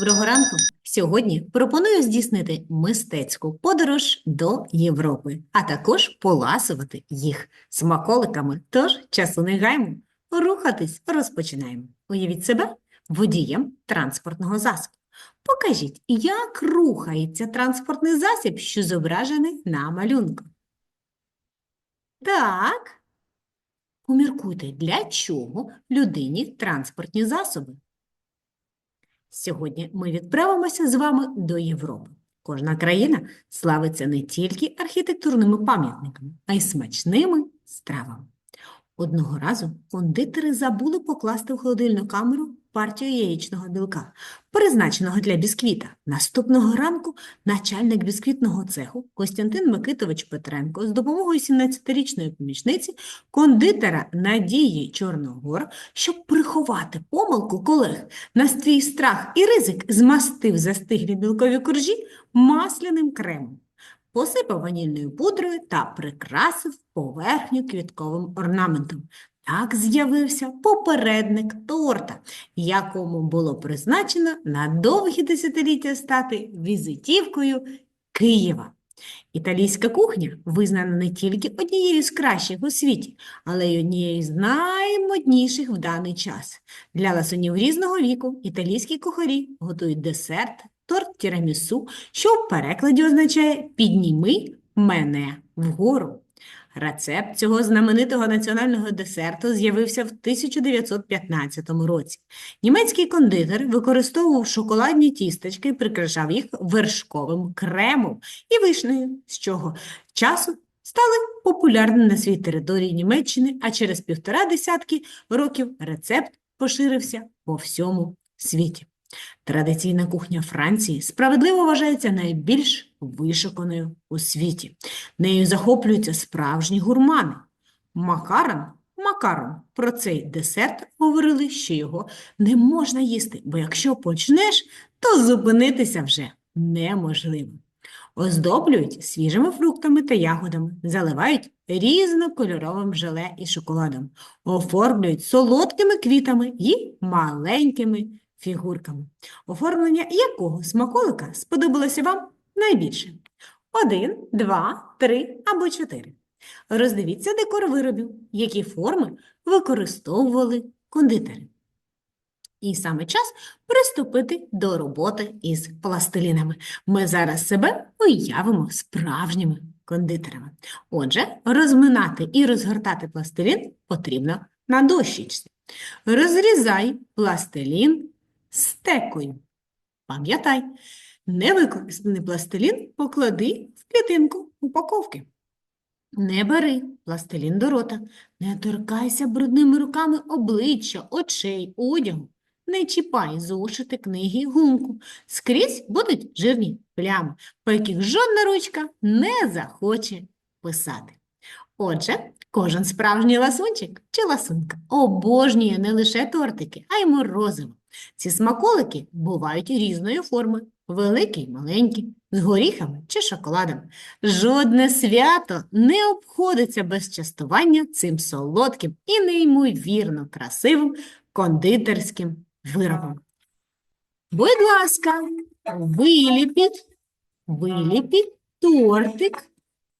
Доброго ранку! Сьогодні пропоную здійснити мистецьку подорож до Європи, а також поласувати їх смаколиками. Тож часу не гаймо. Рухатись розпочинаємо. Уявіть себе водієм транспортного засобу. Покажіть, як рухається транспортний засіб, що зображений на малюнку. Так. Поміркуйте, для чого людині транспортні засоби. Сьогодні ми відправимося з вами до Європи. Кожна країна славиться не тільки архітектурними пам'ятниками, а й смачними стравами. Одного разу кондитери забули покласти в холодильну камеру партію яєчного білка, призначеного для бісквіта. Наступного ранку начальник бісквітного цеху Костянтин Микитович Петренко з допомогою 17-річної помічниці кондитера Надії Чорногор, щоб приховати помилку колег, на свій страх і ризик змастив застиглі білкові коржі масляним кремом, посипав ванільною пудрою та прикрасив поверхню квітковим орнаментом. Так з'явився попередник торта, якому було призначено на довгі десятиліття стати візитівкою Києва. Італійська кухня визнана не тільки однією з кращих у світі, але й однією з наймодніших в даний час. Для ласунів різного віку італійські кухарі готують десерт, торт тірамісу, що в перекладі означає «підніми мене вгору». Рецепт цього знаменитого національного десерту з'явився в 1915 році. Німецький кондитер використовував шоколадні тістечки і прикрашав їх вершковим кремом і вишнею, з чого часу стали популярними на своїй території Німеччини, а через півтора десятки років рецепт поширився по всьому світі. Традиційна кухня Франції справедливо вважається найбільш вишуканою у світі. Нею захоплюються справжні гурмани. Макарон, макарон, про цей десерт говорили, що його не можна їсти, бо якщо почнеш, то зупинитися вже неможливо. Оздоблюють свіжими фруктами та ягодами, заливають різнокольоровим желе і шоколадом, оформлюють солодкими квітами і маленькими фігурками. Оформлення якого смаколика сподобалося вам найбільше? Один, два, три або чотири. Роздивіться декор виробів, які форми використовували кондитери. І саме час приступити до роботи із пластилінами. Ми зараз себе уявимо справжніми кондитерами. Отже, розминати і розгортати пластилін потрібно на дощечці. Розрізай пластилін стекою. Пам'ятай, невикористаний пластилін поклади в клітинку упаковки. Не бери пластилін до рота, не торкайся брудними руками обличчя, очей, одягу. Не чіпай зошити, книги, і гумку. Скрізь будуть жирні плями, по яких жодна ручка не захоче писати. Отже, кожен справжній ласунчик чи ласунка обожнює не лише тортики, а й морозиво. Ці смаколики бувають різної форми, великі й маленькі, з горіхами чи шоколадом. Жодне свято не обходиться без частування цим солодким і неймовірно красивим кондитерським виробом. Будь ласка, виліпіть, виліпіть тортик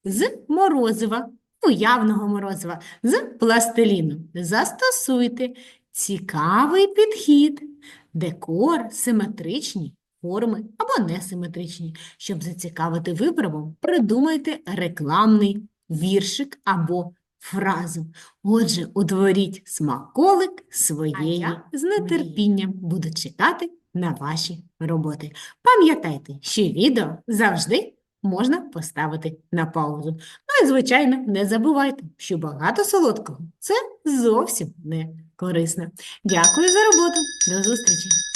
з морозива, уявного морозива, з пластиліну. Застосуйте цікавий підхід, декор, симетричні форми або несиметричні. Щоб зацікавити виправом, придумайте рекламний віршик або фразу. Отже, утворіть смаколик своєї з нетерпінням. Буду чекати на ваші роботи. Пам'ятайте, що відео завжди можна поставити на паузу. Ну і, звичайно, не забувайте, що багато солодкого – це зовсім не корисно. Дякую за роботу. До зустрічі!